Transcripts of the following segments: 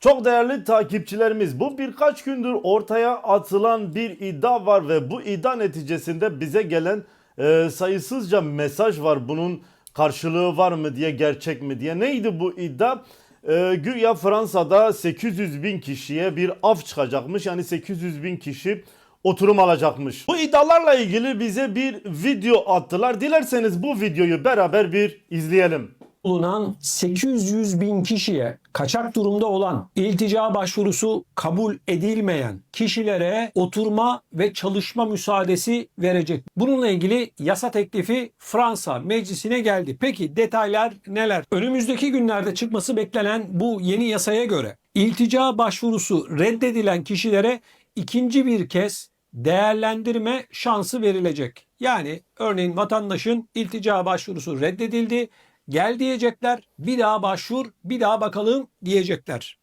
Çok değerli takipçilerimiz bu birkaç gündür ortaya atılan bir iddia var ve bu iddia neticesinde bize gelen e, sayısızca mesaj var. Bunun karşılığı var mı diye gerçek mi diye. Neydi bu iddia? E, güya Fransa'da 800 bin kişiye bir af çıkacakmış. Yani 800 bin kişi oturum alacakmış. Bu iddialarla ilgili bize bir video attılar. Dilerseniz bu videoyu beraber bir izleyelim. Bulunan 800 bin kişiye kaçak durumda olan iltica başvurusu kabul edilmeyen kişilere oturma ve çalışma müsaadesi verecek. Bununla ilgili yasa teklifi Fransa meclisine geldi. Peki detaylar neler? Önümüzdeki günlerde çıkması beklenen bu yeni yasaya göre iltica başvurusu reddedilen kişilere ikinci bir kez değerlendirme şansı verilecek. Yani örneğin vatandaşın iltica başvurusu reddedildi. Gel diyecekler. Bir daha başvur, bir daha bakalım diyecekler.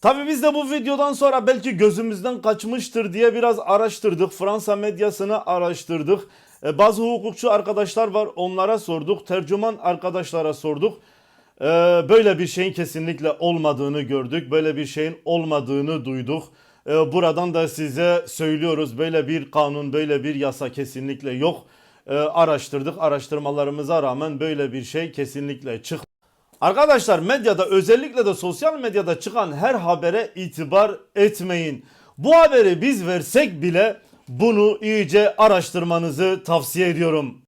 Tabii biz de bu videodan sonra belki gözümüzden kaçmıştır diye biraz araştırdık. Fransa medyasını araştırdık. E, bazı hukukçu arkadaşlar var onlara sorduk. Tercüman arkadaşlara sorduk. E, böyle bir şeyin kesinlikle olmadığını gördük. Böyle bir şeyin olmadığını duyduk. E, buradan da size söylüyoruz. Böyle bir kanun, böyle bir yasa kesinlikle yok. E, araştırdık. Araştırmalarımıza rağmen böyle bir şey kesinlikle çık. Arkadaşlar medyada özellikle de sosyal medyada çıkan her habere itibar etmeyin. Bu haberi biz versek bile bunu iyice araştırmanızı tavsiye ediyorum.